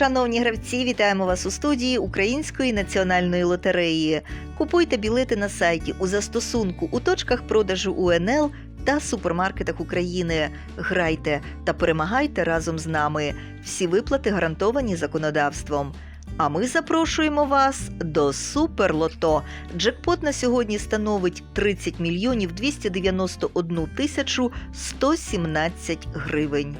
Шановні гравці, вітаємо вас у студії Української національної лотереї. Купуйте білети на сайті у застосунку у точках продажу УНЛ та супермаркетах України. Грайте та перемагайте разом з нами. Всі виплати гарантовані законодавством. А ми запрошуємо вас до Суперлото. Джекпот на сьогодні становить 30 мільйонів 291 тисячу 117 гривень.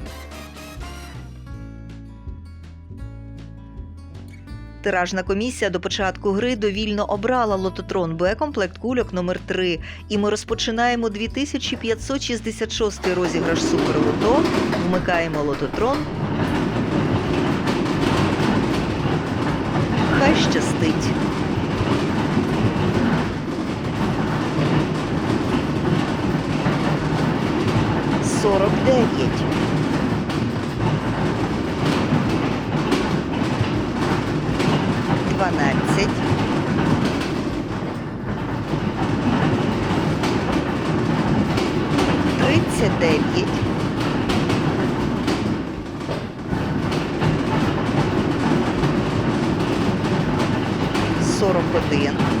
Тиражна комісія до початку гри довільно обрала лототрон Б комплект кульок номер 3 і ми розпочинаємо 2566 розіграш Суперлото. Вмикаємо лототрон. Хай щастить. Сорок дев'ять. Дванадцять. Тридцять дев'ять. Сорок один.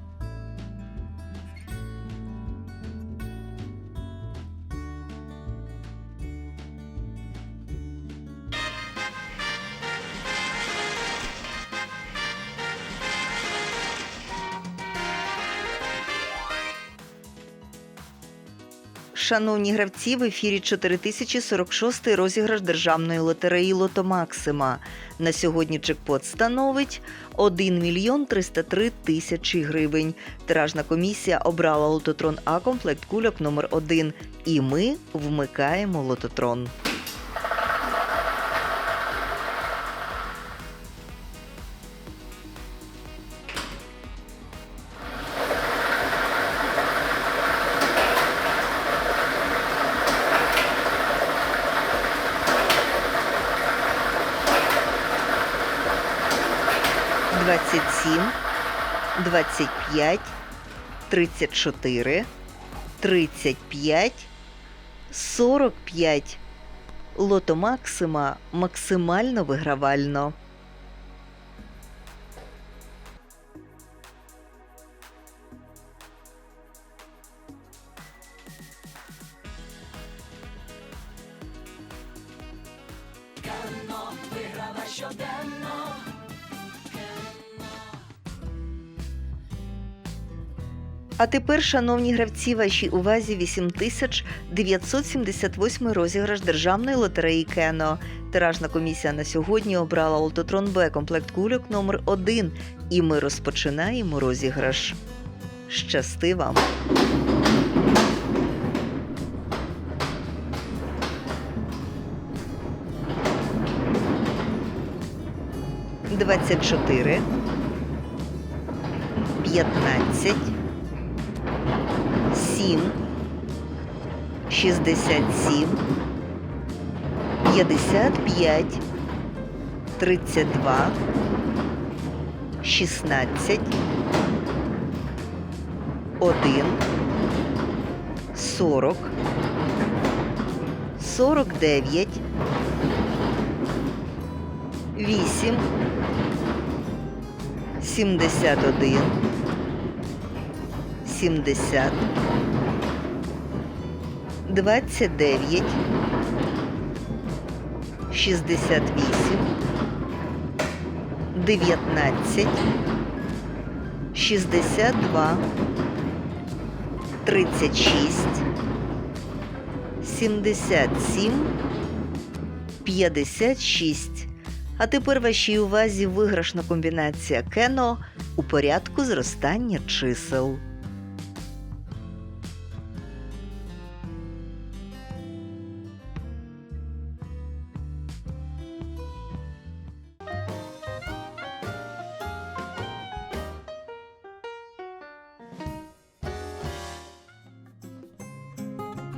Шановні гравці, в ефірі 4046 розіграш державної лотереї Лото Максима. На сьогодні джекпот становить 1 мільйон 303 тисячі гривень. Тиражна комісія обрала лототрон А комплект кульок номер 1 І ми вмикаємо лототрон. Двадцять сім, двадцять п'ять, тридцять чотири, тридцять п'ять, сорок п'ять. Лото Максима максимально вигравально. А тепер, шановні гравці, вашій увазі 8978 розіграш державної лотереї Кено. Тиражна комісія на сьогодні обрала Лототрон Б комплект кульок номер 1 І ми розпочинаємо розіграш. Щасти вам! Двадцять чотири, п'ятнадцять, 7, 67, 55, 32, 16, 1, 40, 49, 8, 71, 70, 29, 68, 19, 62, 36, 77, 56. А тепер вашій увазі виграшна комбінація кено у порядку зростання чисел.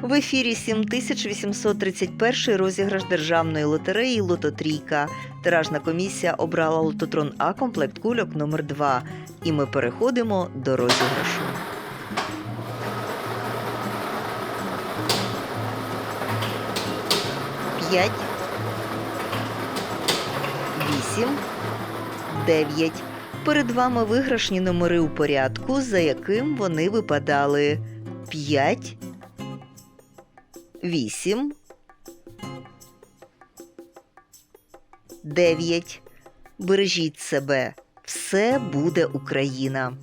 В ефірі 7831 розіграш державної лотереї Лототрійка. Тиражна комісія обрала лототрон А комплект кульок номер 2 І ми переходимо до розіграшу. П'ять. Вісім. Дев'ять. Перед вами виграшні номери у порядку, за яким вони випадали. П'ять. Вісім. Дев'ять. Бережіть себе. Все буде Україна.